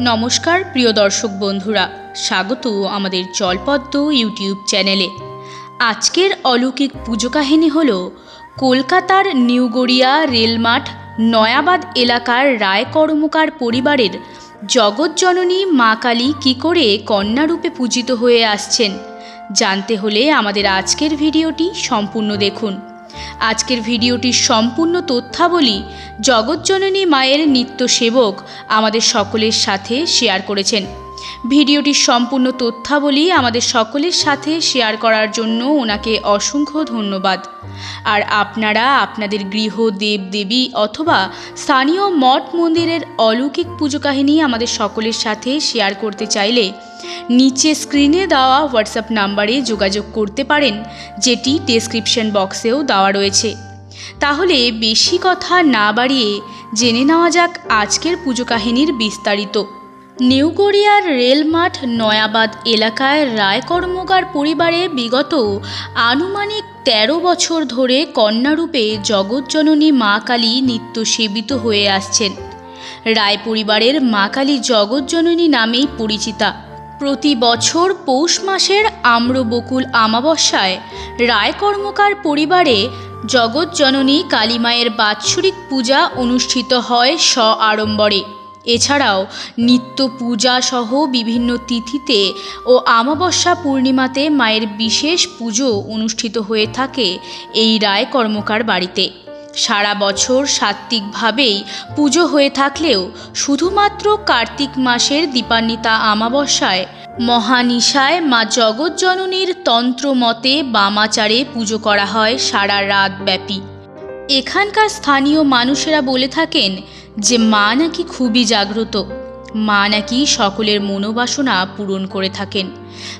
নমস্কার, প্রিয় দর্শক বন্ধুরা। স্বাগত আমাদের জলপদ্ম ইউটিউব চ্যানেলে। আজকের অলৌকিক পুজো কাহিনী হল কলকাতার নিউগড়িয়া রেলমাঠ নয়াবাদ এলাকার রায় কর্মকার পরিবারের জগৎজননী মা কালী কী করে কন্যারূপে পূজিত হয়ে আসছেন। জানতে হলে আমাদের আজকের ভিডিওটি সম্পূর্ণ দেখুন। আজকের ভিডিওটির সম্পূর্ণ তথ্যাবলী জগৎজননী মায়ের নিত্য সেবক আমাদের সকলের সাথে শেয়ার করেছেন। ভিডিওটির সম্পূর্ণ তথ্যাবলী আমাদের সকলের সাথে শেয়ার করার জন্য ওনাকে অসংখ্য ধন্যবাদ। আর আপনারা আপনাদের গৃহ দেব দেবী অথবা স্থানীয় মঠ মন্দিরের অলৌকিক পুজো কাহিনী আমাদের সকলের সাথে শেয়ার করতে চাইলে নিচে স্ক্রিনে দেওয়া হোয়াটসঅ্যাপ নাম্বারে যোগাযোগ করতে পারেন, যেটি ডেসক্রিপশন বক্সেও দেওয়া রয়েছে। তাহলে বেশি কথা না বাড়িয়ে জেনে নেওয়া যাক আজকের পুজো কাহিনীর বিস্তারিত। নিউগড়িয়ার রেলমাঠ নয়াবাদ এলাকায় রায় কর্মকার পরিবারে বিগত আনুমানিক তেরো বছর ধরে কন্যারূপে জগৎজননী মা কালী নিত্য সেবিত হয়ে আসছেন। রায় পরিবারের মা কালী জগৎজননী নামেই পরিচিতা। প্রতি বছর পৌষ মাসের আম্রবকুল আমাবস্যায় রায় কর্মকার পরিবারে জগৎজননী কালীমায়ের বাৎসরিক পূজা অনুষ্ঠিত হয় স্ব আড়ম্বরে। এছাড়াও নিত্য পূজা সহ বিভিন্ন তিথিতে ও আমাবস্যা পূর্ণিমাতে মায়ের বিশেষ পুজো অনুষ্ঠিত হয়ে থাকে এই রায় কর্মকার বাড়িতে। সারা বছর সাত্ত্বিকভাবেই পুজো হয়ে থাকলেও শুধুমাত্র কার্তিক মাসের দীপান্বিতা আমাবস্যায় মহানিশায় মা জগৎজননীর তন্ত্র মতে বামাচারে পুজো করা হয় সারা রাত ব্যাপী এখানকার স্থানীয় মানুষেরা বলে থাকেন যে মা নাকি খুবই জাগ্রত, মা নাকি সকলের মনোবাসনা পূরণ করে থাকেন।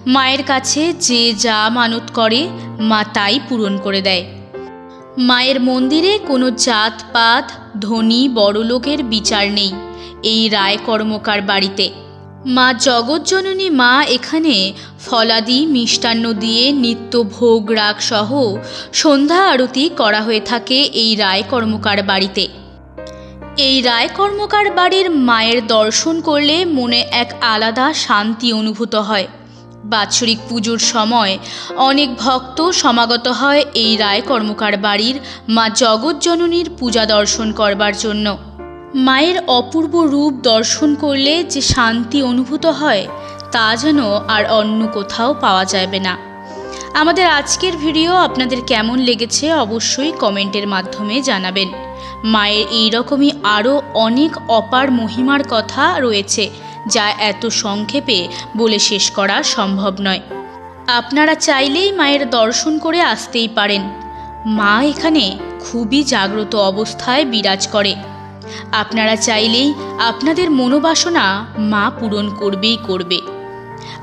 মায়ের কাছে যে যা মানত করে, মা তাই পূরণ করে দেয়। মায়ের মন্দিরে কোনো জাতপাত ধনী বড়লোকের বিচার নেই, এই রায় কর্মকার বাড়িতে। মা জগৎজননী মা এখানে ফলাদি, মিষ্টান্ন দিয়ে নিত্য ভোগ রাগ সহ সন্ধ্যা আরতি করা হয়ে থাকে এই রায় কর্মকার বাড়িতে। এই রায় কর্মকার বাড়ির মায়ের দর্শন করলে মনে এক আলাদা শান্তি অনুভূত হয়। বাৎসরিক পুজোর সময় অনেক ভক্ত সমাগত হয় এই রায় কর্মকার বাড়ির মা জগৎজননীর পূজা দর্শন করবার জন্য। মায়ের অপূর্ব রূপ দর্শন করলে যে শান্তি অনুভূত হয়, তা যেন আর অন্য কোথাও পাওয়া যাবে না। আমাদের আজকের ভিডিও আপনাদের কেমন লেগেছে অবশ্যই কমেন্টের মাধ্যমে জানাবেন। মায়ের এই রকমই আরও অনেক অপার মহিমার কথা রয়েছে, যা এত সংক্ষেপে বলে শেষ করা সম্ভব নয়। আপনারা চাইলেই মায়ের দর্শন করে আসতেই পারেন। মা এখানে খুবই জাগ্রত অবস্থায় বিরাজ করে। আপনারা চাইলেই আপনাদের মনোবাসনা মা পূরণ করবেই করবে।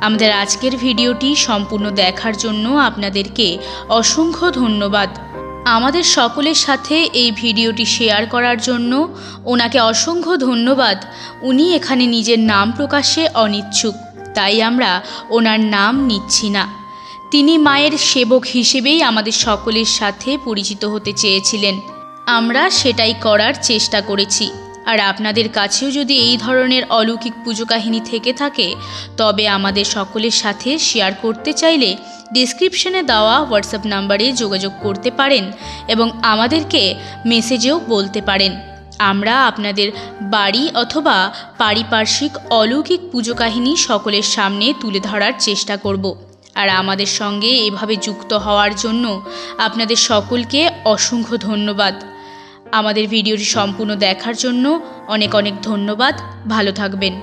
আমাদের আজকের ভিডিওটি সম্পূর্ণ দেখার জন্য আপনাদেরকে অসংখ্য ধন্যবাদ। আমাদের সকলের সাথে এই ভিডিওটি শেয়ার করার জন্য ওনাকে অসংখ্য ধন্যবাদ। উনি এখানে নিজের নাম প্রকাশে অনিচ্ছুক, তাই আমরা ওনার নাম নিচ্ছি না। তিনি মায়ের সেবক হিসেবেই আমাদের সকলের সাথে পরিচিত হতে চেয়েছিলেন। আমরা সেটাই করার চেষ্টা করেছি। আর আপনাদের কাছেও যদি এই ধরনের অলৌকিক পুজো কাহিনী থেকে থাকে, তবে আমাদের সকলের সাথে শেয়ার করতে চাইলে ডিসক্রিপশনে দেওয়া হোয়াটসঅ্যাপ নাম্বারে যোগাযোগ করতে পারেন এবং আমাদেরকে মেসেজেও বলতে পারেন। আমরা আপনাদের বাড়ি অথবা পারিপার্শ্বিক অলৌকিক পুজো কাহিনী সকলের সামনে তুলে ধরার চেষ্টা করব। আর আমাদের সঙ্গে এভাবে যুক্ত হওয়ার জন্য আপনাদের সকলকে অসংখ্য ধন্যবাদ। আমাদের ভিডিওটি সম্পূর্ণ দেখার জন্য অনেক অনেক ধন্যবাদ। ভালো থাকবেন।